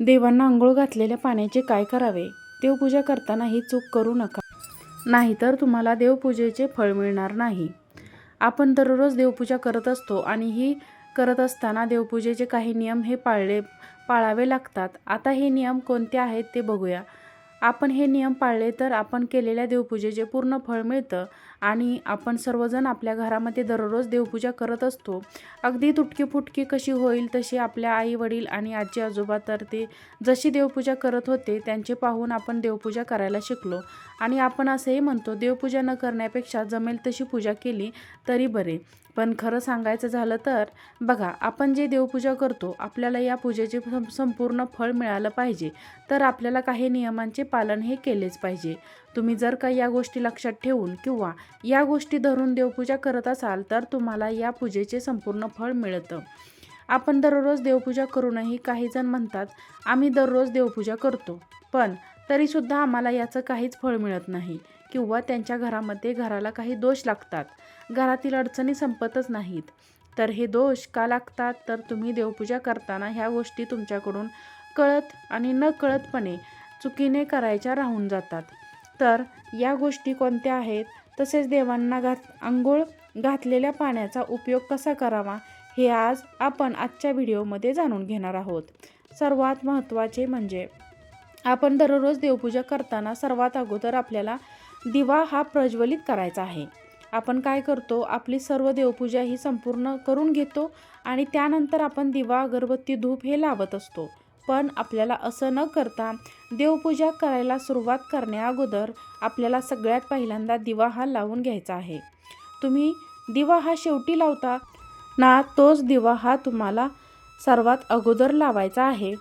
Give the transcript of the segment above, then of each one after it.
देवांना आंघोळ घातलेल्या पाण्याचे काय करावे? देवपूजा करताना ही चूक करू नका. नाहीतर तुम्हाला देवपूजेचे फळ मिळणार नाही. आपण दररोज देवपूजा करत असतो आणि ही करत असताना देवपूजेचे काही नियम हे पाळले पाळावे लागतात. आता हे नियम कोणते आहेत ते बघूया. आपण हे नियम पाळले तर आपण केलेल्या देवपूजेचे पूर्ण फळ मिळतं. आणि आपण सर्वजण आपल्या घरामध्ये दररोज देवपूजा करत असतो. अगदी तुटकी फुटकी कशी होईल तशी आपल्या आई वडील आणि आजी आजोबा तर ते जशी देवपूजा करत होते त्यांचे पाहून आपण देवपूजा करायला शिकलो. आणि आपण असंही म्हणतो देवपूजा न करण्यापेक्षा जमेल तशी पूजा केली तरी बरे. पण खरं सांगायचं झालं तर बघा आपण जे देवपूजा करतो आपल्याला या पूजेचे संपूर्ण फळ मिळालं पाहिजे. तर आपल्याला काही नियमांचे पालन हे केलेच पाहिजे. तुम्ही जर का या गोष्टी लक्षात ठेवून किंवा या गोष्टी धरून देवपूजा करत असाल तर तुम्हाला या पूजेचे संपूर्ण फळ मिळतं. आपण दररोज देवपूजा करूनही काही जण म्हणतात आम्ही दररोज देवपूजा करतो. पण तरीसुद्धा आम्हाला याचं काहीच फळ मिळत नाही किंवा त्यांच्या घरामध्ये घराला काही दोष लागतात. घरातील अडचणी संपतच नाहीत. तर हे दोष का लागतात? तर तुम्ही देवपूजा करताना ह्या गोष्टी तुमच्याकडून कळत आणि न कळतपणे चुकीने करायच्या राहून जातात. तर या गोष्टी कोणत्या आहेत? तसेच देवांना घात आंघोळ घातलेल्या पाण्याचा उपयोग कसा करावा? हे आज आपण आजच्या व्हिडिओमध्ये जाणून घेणार आहोत. सर्वात महत्त्वाचे म्हणजे आपण दररोज देवपूजा करताना सर्वात अगोदर आपल्याला दिवा हा प्रज्वलित करायचा आहे. आपण काय करतो? आपली सर्व देवपूजा ही संपूर्ण करून घेतो आणि त्यानंतर आपण दिवा अगरबत्ती धूप हे लावत असतो. पण आपल्याला असं न करता देवपूजा करायला सुरुवात करण्याअगोदर आपल्याला सगळ्यात पहिल्यांदा दिवा हा लावून घ्यायचा आहे. तुम्ही दिवा हा शेवटी लावता ना तोच दिवा हा तुम्हाला सर्वात अगोदर लावायचा आहे.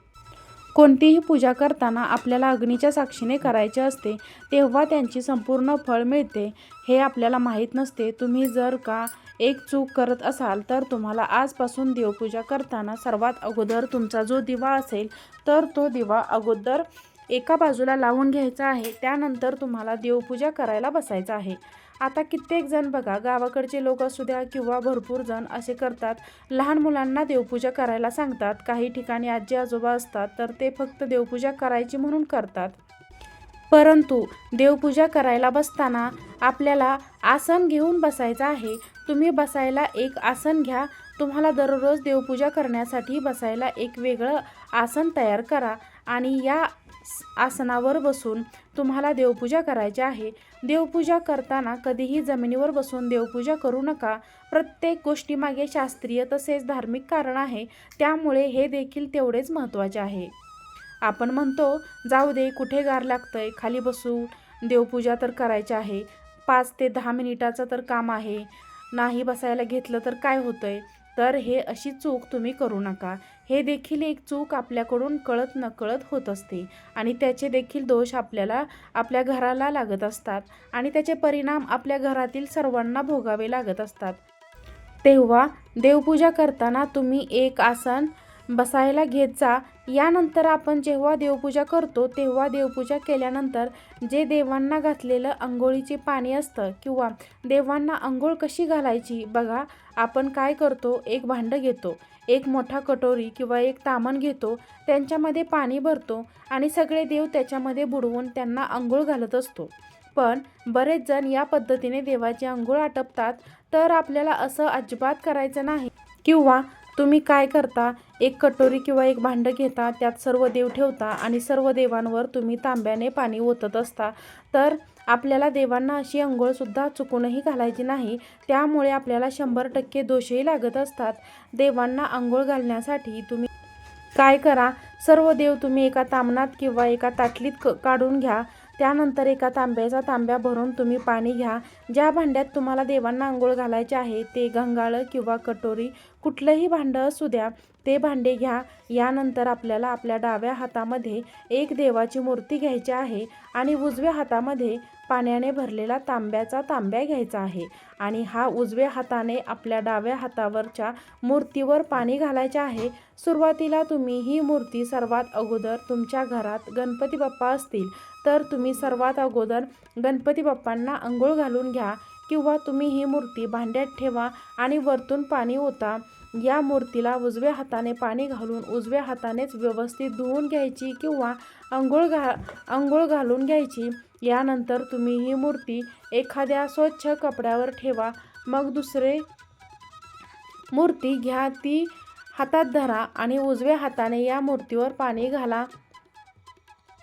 कोणतीही पूजा करताना आपल्याला अग्नीच्या साक्षीने करायचे असते तेव्हा त्यांची संपूर्ण फळ मिळते हे आपल्याला माहीत नसते. तुम्ही जर का एक चूक करत असाल तर तुम्हाला आजपासून देवपूजा करताना सर्वात अगोदर तुमचा जो दिवा असेल तर तो दिवा अगोदर एका बाजूला लावून घ्यायचा आहे त्यानंतर तुम्हाला देवपूजा करायला बसायचं आहे. आता कित्येक जण बघा गावाकडचे लोक असू द्या किंवा भरपूर जण असे करतात. लहान मुलांना देवपूजा करायला सांगतात. काही ठिकाणी आजी आजोबा असतात तर ते फक्त देवपूजा करायची म्हणून करतात. परंतु देवपूजा करायला बसताना आपल्याला आसन घेऊन बसायचं आहे. तुम्ही बसायला एक आसन घ्या. तुम्हाला दररोज देवपूजा करण्यासाठी बसायला एक वेगळं आसन तयार करा आणि या आसनावर बसून तुम्हाला देवपूजा करायची आहे. देवपूजा करताना कधीही जमिनीवर बसून देवपूजा करू नका. प्रत्येक गोष्टीमागे शास्त्रीय तसेच धार्मिक कारण आहे. त्यामुळे हे देखील तेवढेच महत्त्वाचे आहे. आपण म्हणतो जाऊ दे कुठे गार लागतंय खाली बसू. देवपूजा तर करायची आहे. पाच ते दहा मिनिटाचं तर काम आहे. नाही बसायला घेतलं तर काय होतंय? तर हे अशी चूक तुम्ही करू नका. हे देखील एक चूक आपल्याकडून कळत नकळत होत असते. आणि त्याचे देखील दोष आपल्याला आपल्या घराला लागत असतात. आणि त्याचे परिणाम आपल्या घरातील सर्वांना भोगावे लागत असतात. तेव्हा देवपूजा करताना तुम्ही एक आसन बसायला घेत जा. यानंतर आपण जेव्हा देवपूजा करतो तेव्हा देवपूजा केल्यानंतर जे देवांना घातलेलं आंघोळीचे पाणी असतं किंवा देवांना आंघोळ कशी घालायची बघा. आपण काय करतो? एक भांडं घेतो. एक मोठा कटोरी किंवा एक तामण घेतो त्यांच्यामध्ये पाणी भरतो आणि सगळे देव त्याच्यामध्ये बुडवून त्यांना आंघोळ घालत असतो. पण बरेच जण या पद्धतीने देवाची आंघोळ आटपतात तर आपल्याला असं अजिबात करायचं नाही. किंवा तुम्ही काय करता एक कटोरी किंवा एक भांडं घेता त्यात सर्व देव ठेवता आणि सर्व देवांवर तुम्ही तांब्याने पाणी ओतत असता तर आपल्याला देवांना अशी अंघोळसुद्धा चुकूनही घालायची नाही. त्यामुळे आपल्याला शंभर टक्के दोषही लागत असतात. देवांना आंघोळ घालण्यासाठी तुम्ही काय करा? सर्व देव तुम्ही एका तामणात किंवा एका ताटलीत क काढून घ्या. त्यानंतर एका तांब्याचा तांब्या भरून तुम्ही पाणी घ्या. ज्या भांड्यात तुम्हाला देवांना आंघोळ घालायचे आहे ते गंगाळं किंवा कटोरी कुठलंही भांडं असू द्या ते भांडे घ्या. यानंतर आपल्याला आपल्या डाव्या हातामध्ये एक देवाची मूर्ती घ्यायची आहे आणि उजव्या हातामध्ये पाण्याने भरलेला तांब्याचा तांब्या घ्यायचा आहे आणि हा उजव्या हाताने आपल्या डाव्या हातावरच्या मूर्तीवर पाणी घालायचे आहे. सुरुवातीला तुम्ही ही मूर्ती सर्वात अगोदर तुमच्या घरात गणपती बाप्पा असतील तर तुम्ही सर्वात अगोदर गणपती बाप्पांना आंघोळ घालून घ्या किंवा तुम्ही ही मूर्ती भांड्यात ठेवा आणि वरतून पाणी ओता. या मूर्तीला उजव्या हाताने पाणी घालून उजव्या हातानेच व्यवस्थित धुवून घ्यायची किंवा आंघोळ घा अंघोळ घालून घ्यायची. यानंतर तुम्ही ही मूर्ती एखाद्या स्वच्छ कपड्यावर ठेवा. मग दुसरे मूर्ती घ्या. ती हातात धरा आणि उजव्या हाताने या मूर्तीवर पाणी घाला.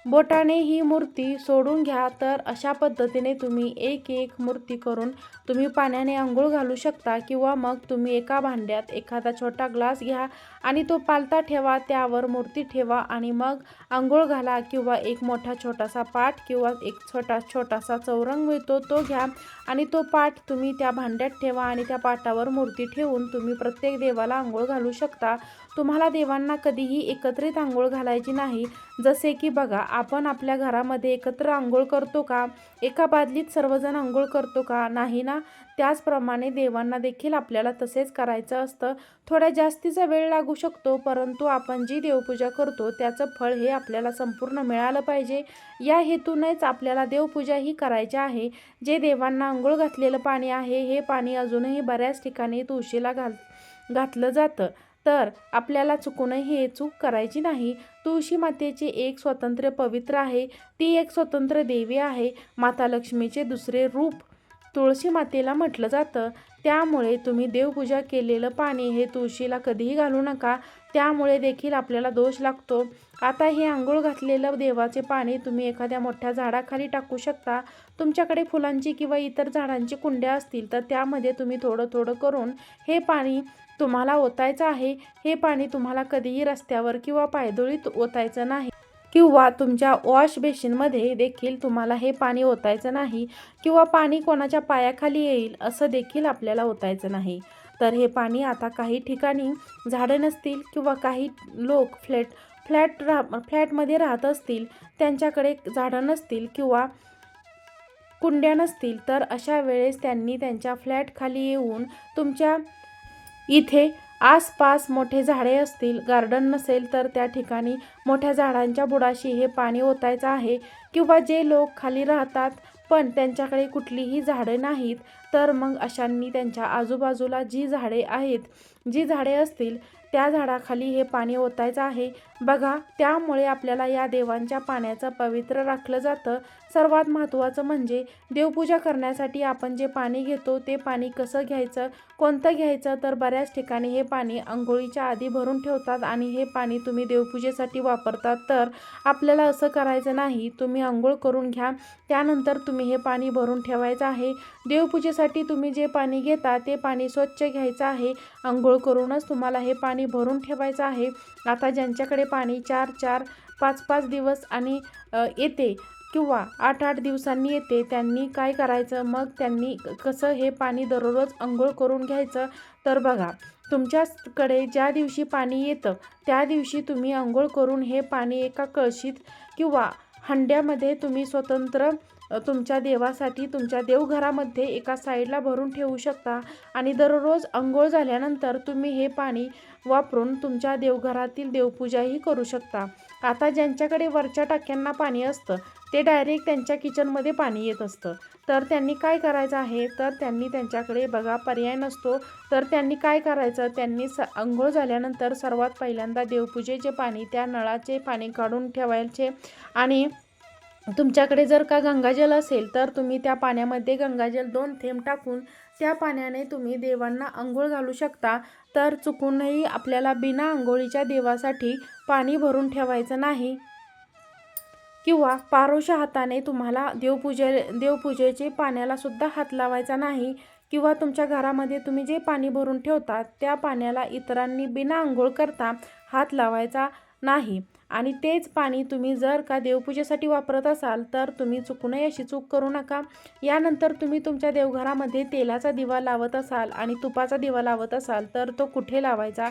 बोटाने ही मूर्ती सोडून घ्या तर अशा पद्धतीने तुम्ही एक एक मूर्ती करून तुम्ही पाण्याने आंघोळ घालू शकता किंवा मग तुम्ही एका भांड्यात एखादा छोटा ग्लास घ्या आणि तो पालता ठेवा त्यावर मूर्ती ठेवा आणि मग आंघोळ घाला किंवा एक मोठा छोटासा पाट किंवा एक छोटा छोटासा चौरंग मिळतो तो घ्या. आणि तो पाठ तुम्ही त्या भांड्यात ठेवा आणि त्या पाटावर मूर्ती ठेवून तुम्ही प्रत्येक देवाला आंघोळ घालू शकता. तुम्हाला देवांना कधीही एकत्रित आंघोळ घालायची नाही. जसे की बघा आपण आपल्या घरामध्ये एकत्र आंघोळ करतो का? एका बादलीत सर्वजण आंघोळ करतो का? नाही ना? त्याचप्रमाणे देवांना देखील आपल्याला तसेच करायचं असतं. थोड्या जास्तीचा वेळ लागू शकतो परंतु आपण जी देवपूजा करतो त्याचं फळ हे आपल्याला संपूर्ण मिळालं पाहिजे. या हेतूनच आपल्याला देवपूजा ही करायची आहे. जे देवांना आंघोळ घातलेलं पाणी आहे हे पाणी अजूनही बऱ्याच ठिकाणी तुळशीला घाल घातलं जातं. तर आपल्याला चुकूनही हे चूक करायची नाही. तुळशी मातेचे एक स्वतंत्र पवित्र आहे. ती एक स्वतंत्र देवी आहे. माता लक्ष्मीचे दुसरे रूप तुळशी मातेला म्हटलं जातं. त्यामुळे तुम्ही देवपूजा केलेलं पाणी हे तुळशीला कधीही घालू नका. त्यामुळे देखील आपल्याला दोष लागतो. आता हे आंघोळ घातलेलं देवाचे पाणी तुम्ही एखाद्या मोठ्या झाडाखाली टाकू शकता. तुमच्याकडे फुलांची किंवा इतर झाडांची कुंड्या असतील तर त्यामध्ये तुम्ही थोडं थोडं करून हे पाणी तुम्हाला ओतायचं आहे. हे पाणी तुम्हाला कधीही रस्त्यावर किंवा पायदोळीत ओतायचं नाही. किंवा तुमच्या वॉश बेसिनमध्ये देखील तुम्हाला हे पाणी ओतायचं नाही किंवा पाणी कोणाच्या पायाखाली येईल असं देखील आपल्याला ओतायचं नाही. तर हे पाणी आता काही ठिकाणी झाडं नसतील किंवा काही लोक फ्लॅट फ्लॅट राह फ्लॅटमध्ये राहत असतील त्यांच्याकडे झाडं नसतील किंवा कुंड्या नसतील तर अशा वेळेस त्यांनी त्यांच्या फ्लॅटखाली येऊन तुमच्या इथे आसपास मोठे झाडे असतील गार्डन नसेल तर त्या ठिकाणी मोठ्या झाडांच्या बुडाशी हे पाणी ओतायचं आहे किंवा जे लोक खाली राहतात पण त्यांच्याकडे कुठलीही झाडं नाहीत तर मग अशांनी त्यांच्या आजूबाजूला जी झाडे आहेत जी झाडे असतील त्या झाडाखाली हे पाणी ओतायचं आहे. बघा त्यामुळे आपल्याला या देवांच्या पाण्याचं पवित्र राखलं जातं. सर्वात महत्त्वाचं म्हणजे देवपूजा करण्यासाठी आपण जे पाणी घेतो ते पाणी कसं घ्यायचं कोणतं घ्यायचं तर बऱ्याच ठिकाणी हे पाणी आंघोळीच्या आधी भरून ठेवतात आणि हे पाणी तुम्ही देवपूजेसाठी वापरतात. तर आपल्याला असं करायचं नाही तुम्ही आंघोळ करून घ्या. त्यानंतर तुम्ही हे पाणी भरून ठेवायचं आहे. देवपूजेसाठी तुम्ही जे पाणी घेता ते पाणी स्वच्छ घ्यायचं आहे. आंघोळ करूनच तुम्हाला हे पाणी भरून ठेवायचं आहे. आता ज्यांच्याकडे पाणी चार चार पाच पाच दिवस आणि येते किंवा आठ आठ दिवसांनी येते त्यांनी काय करायचं? मग त्यांनी कसं हे पाणी दररोज अंघोळ करून घ्यायचं? तर बघा तुमच्याकडे ज्या दिवशी पाणी येतं त्या दिवशी तुम्ही आंघोळ करून हे पाणी एका कळशीत किंवा हंड्यामध्ये तुम्ही स्वतंत्र तुमच्या देवासाठी तुमच्या देवघरामध्ये एका साईडला भरून ठेवू शकता आणि दररोज अंघोळ झाल्यानंतर तुम्ही हे पाणी वापरून तुमच्या देवघरातील देवपूजाही करू शकता. आता ज्यांच्याकडे वरच्या टाक्यांना पाणी असतं ते डायरेक्ट त्यांच्या किचनमध्ये पाणी येत असतं. तर त्यांनी काय करायचं आहे? तर त्यांनी त्यांच्याकडे बघा पर्याय नसतो. तर त्यांनी काय करायचं? त्यांनी स आंघोळ झाल्यानंतर सर्वात पहिल्यांदा देवपूजेचे पाणी त्या नळाचे पाणी काढून ठेवायचे. आणि तुमच्याकडे जर का गंगाजल असेल तर तुम्ही त्या पाण्यामध्ये गंगाजल दोन थेंब टाकून त्या पाण्याने तुम्ही देवांना आंघोळ घालू शकता. तर चुकूनही आपल्याला बिना आंघोळीच्या देवासाठी पाणी भरून ठेवायचं नाही. किंवा पारोशा हाताने तुम्हाला देवपूजे देवपूजेचे पाण्याला सुद्धा हात लावायचा नाही किंवा तुमच्या घरामध्ये तुम्ही जे पाणी भरून ठेवता त्या पाण्याला इतरांनी बिना आंघोळ करता हात लावायचा नाही. आणि तेच पाणी तुम्ही जर का देवपूजेसाठी वापरत असाल तर तुम्ही चुकूनही अशी चूक करू नका. यानंतर तुम्ही तुमच्या देवघरामध्ये तेलाचा दिवा लावत असाल आणि तुपाचा दिवा लावत असाल तर तो कुठे लावायचा?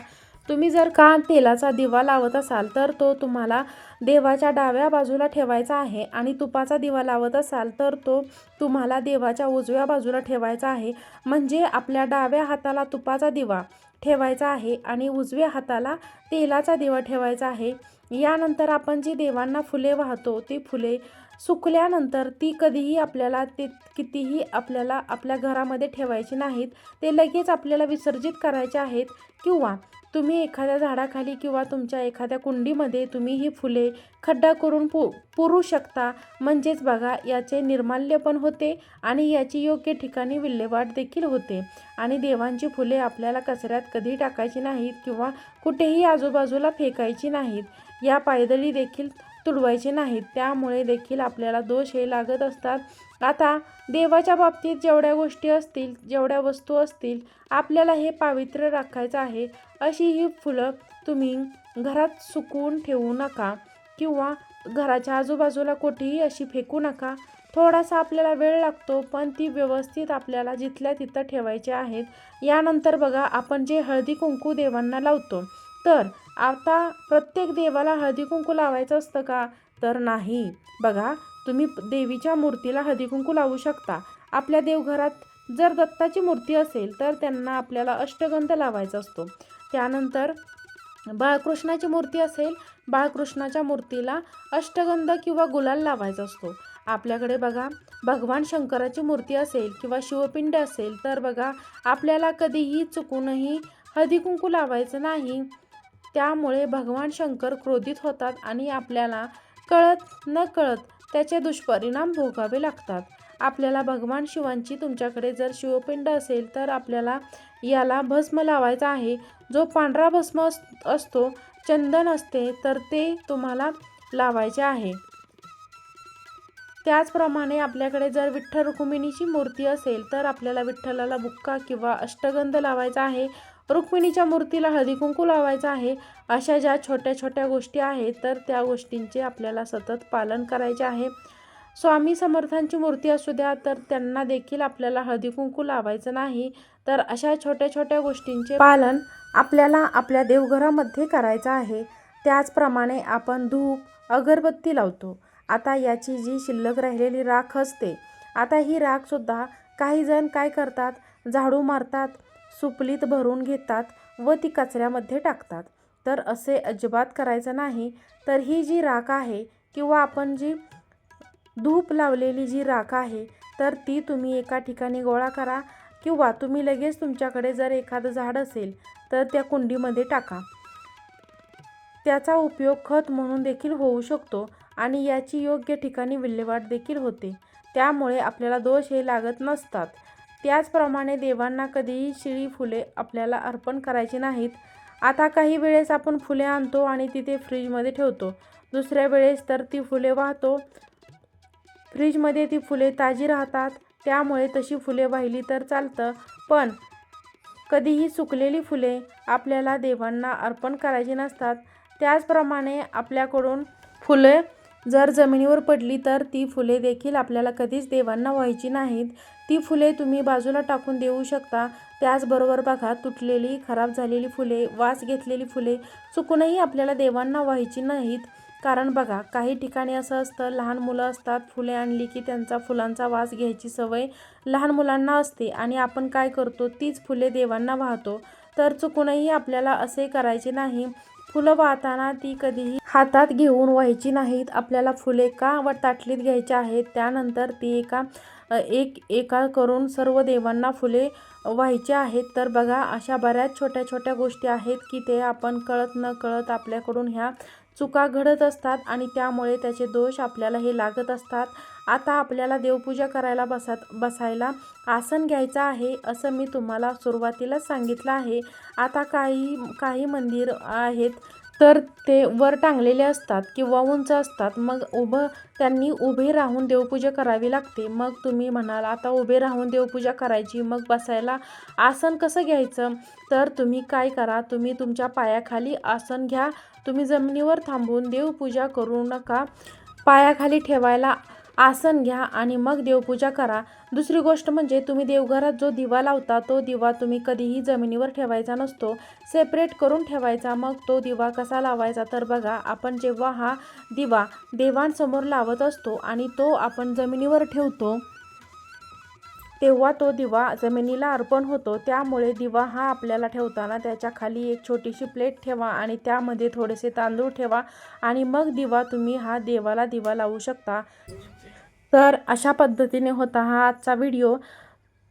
तुम्ही जर का तेलाचा दिवा लावत असाल तर तो तुम्हाला देवाच्या डाव्या बाजूला ठेवायचा आहे आणि तुपाचा दिवा लावत असाल तर तो तुम्हाला देवाच्या उजव्या बाजूला ठेवायचा आहे. म्हणजे आपल्या डाव्या हाताला तुपाचा दिवा ठेवायचा आहे आणि उजव्या हाताला तेलाचा दिवा ठेवायचा आहे. यानंतर आपण जी देवांना फुले वाहतो ती फुले सुकल्यानंतर ती कधीही आपल्याला ते कितीही आपल्याला आपल्या घरामध्ये ठेवायची नाहीत ते लगेच आपल्याला विसर्जित करायचे आहेत किंवा तुम्ही एखाद्या झाडाखाली किंवा तुमच्या एखाद्या कुंडीमध्ये तुम्ही ही फुले खड्डा करून पु पुरू शकता. म्हणजेच बघा याचे निर्माल्य पण होते आणि याची योग्य ठिकाणी विल्हेवाट देखील होते. आणि देवांची फुले आपल्याला कचऱ्यात कधी टाकायची नाहीत किंवा कुठेही आजूबाजूला फेकायची नाहीत. या पायदळी देखील तुडवायचे नाहीत. त्यामुळे देखील आपल्याला दोष हे लागत असतात. आता देवाच्या बाबतीत जेवढ्या गोष्टी असतील जेवढ्या वस्तू असतील आपल्याला हे पावित्र्य राखायचं आहे. अशी ही फुलं तुम्ही घरात सुकवून ठेवू नका किंवा घराच्या आजूबाजूला कुठेही अशी फेकू नका. थोडासा आपल्याला वेळ लागतो पण ती व्यवस्थित आपल्याला जिथल्या तिथं ठेवायची आहेत. यानंतर बघा आपण जे हळदी कुंकू देवांना लावतो तर आता प्रत्येक देवाला हळदी कुंकू लावायचं असतं का? तर नाही. बघा तुम्ही देवीच्या मूर्तीला हळदीकुंकू लावू शकता. आपल्या देवघरात जर दत्ताची मूर्ती असेल तर त्यांना आपल्याला अष्टगंध लावायचा असतो. त्यानंतर बाळकृष्णाची मूर्ती असेल बाळकृष्णाच्या मूर्तीला अष्टगंध किंवा गुलाल लावायचा असतो. आपल्याकडे बघा भगवान शंकराची मूर्ती असेल किंवा शिवपिंड असेल तर बघा आपल्याला कधीही चुकूनही हळदीकुंकू लावायचं नाही. त्यामुळे भगवान शंकर क्रोधित होतात आणि आपल्याला कळत न कळत त्याचे दुष्परिणाम भोगावे लागतात. आपल्याला भगवान शिवांची तुमच्याकडे जर शिवपिंड असेल तर आपल्याला याला भस्म लावायचा आहे. जो पांढरा भस्म अस असतो चंदन असते तर ते तुम्हाला लावायचे आहे. त्याचप्रमाणे आपल्याकडे जर विठ्ठल रुक्मिणीची मूर्ती असेल तर आपल्याला विठ्ठलाला बुक्का किंवा अष्टगंध लावायचा आहे. रुक्मिणीच्या मूर्तीला हळदी कुंकू लावायचं आहे. अशा ज्या छोट्या छोट्या गोष्टी आहेत तर त्या गोष्टींचे आपल्याला सतत पालन करायचे आहे. स्वामी समर्थांची मूर्ती असू द्या तर त्यांना देखील आपल्याला हळदी कुंकू लावायचं नाही. तर अशा छोट्या छोट्या गोष्टींचे पालन आपल्याला आपल्या देवघरामध्ये करायचं आहे. त्याचप्रमाणे आपण धूप अगरबत्ती लावतो. आता याची जी शिल्लक राहिलेली राख असते आता ही राखसुद्धा काही जण काय करतात? झाडू मारतात. सुपलीत भरून घेतात व ती कचऱ्यामध्ये टाकतात. तर असे अजिबात करायचं नाही. तर ही जी राख आहे किंवा आपण जी धूप लावलेली जी राख आहे तर ती तुम्ही एका ठिकाणी गोळा करा किंवा तुम्ही लगेच तुमच्याकडे जर एखादं झाड असेल तर त्या कुंडीमध्ये टाका. त्याचा उपयोग खत म्हणून देखील होऊ शकतो आणि याची योग्य ठिकाणी विल्हेवाट देखील होते. त्यामुळे आपल्याला दोष हे लागत नसतात. त्याचप्रमाणे देवांना कधीही शिळी फुले आपल्याला अर्पण करायची नाहीत. आता काही वेळेस आपण फुले आणतो आणि तिथे फ्रीजमध्ये ठेवतो. दुसऱ्या वेळेस तर ती फुले वाहतो. फ्रीजमध्ये ती फुले ताजी राहतात. त्यामुळे तशी फुले वाहिली तर चालतं. पण कधीही सुकलेली फुले आपल्याला देवांना अर्पण करायची नसतात. त्याचप्रमाणे आपल्याकडून फुले जर जमिनीवर पडली तर ती फुले देखील आपल्याला कधीच देवांना व्हायची नाहीत. ती फुले तुम्ही बाजूला टाकून देऊ शकता. त्याचबरोबर बघा तुटलेली खराब झालेली फुले वास घेतलेली फुले चुकूनही आपल्याला देवांना व्हायची नाहीत. कारण बघा काही ठिकाणी असं असतं लहान मुलं असतात फुले आणली की त्यांचा फुलांचा वास घ्यायची सवय लहान मुलांना असते आणि आपण काय करतो तीच फुले देवांना वाहतो. तर चुकूनही आपल्याला असे करायचे नाही. फुलं वाहताना ती कधीही हातात घेऊन व्हायची नाहीत. आपल्याला फुले का व ताटलीत घ्यायची आहेत त्यानंतर ती एका एक एका करून सर्व देवांना फुले व्हायचे आहेत. तर बघा अशा बऱ्याच छोट्या छोट्या गोष्टी आहेत की ते आपण कळत न कळत आपल्याकडून ह्या चुका घडत असतात आणि त्यामुळे त्याचे दोष आपल्याला हे लागत असतात. आता आपल्याला देवपूजा करायला बसत बसायला आसन घ्यायचं आहे असं मी तुम्हाला सुरुवातीलाच सांगितलं आहे. आता काही काही मंदिर आहेत तर ते वर टांगलेले असतात किंवा उंच असतात. मग उभं त्यांनी उभे राहून देवपूजा करावी लागते. मग तुम्ही म्हणाल आता उभे राहून देवपूजा करायची. मग बसायला आसन कसं घ्यायचं? तर तुम्ही काय करा तुम्ही तुमच्या पायाखाली आसन घ्या. तुम्ही जमिनीवर थांबून देवपूजा करू नका. पायाखाली ठेवायला आसन घ्या आणि मग देवपूजा करा. दुसरी गोष्ट म्हणजे तुम्ही देवघरात जो दिवा लावता तो दिवा तुम्ही कधीही जमिनीवर ठेवायचा नसतो. सेपरेट करून ठेवायचा. मग तो दिवा कसा लावायचा तर बघा आपण जेव्हा हा दिवा देवांसमोर लावत असतो आणि तो आपण जमिनीवर ठेवतो तेव्हा तो दिवा जमिनीला अर्पण होतो. त्यामुळे दिवा हा आपल्याला ठेवताना त्याच्याखाली एक छोटीशी प्लेट ठेवा आणि त्यामध्ये थोडेसे तांदूळ ठेवा आणि मग दिवा तुम्ही हा देवाला दिवा लावू शकता. तर अशा पद्धतीने होता हा आजचा व्हिडिओ.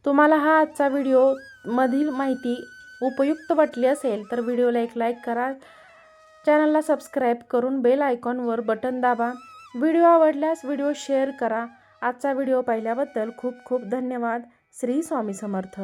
तुम्हाला हा आजचा व्हिडिओ मधील माहिती उपयुक्त वाटली असेल तर व्हिडिओला एक लाईक करा. चॅनलला सबस्क्राईब करून बेल आयकॉनवर बटन दाबा. व्हिडिओ आवडल्यास व्हिडिओ शेअर करा. आजचा व्हिडिओ पाहिल्याबद्दल खूप खूप धन्यवाद. श्री स्वामी समर्थ.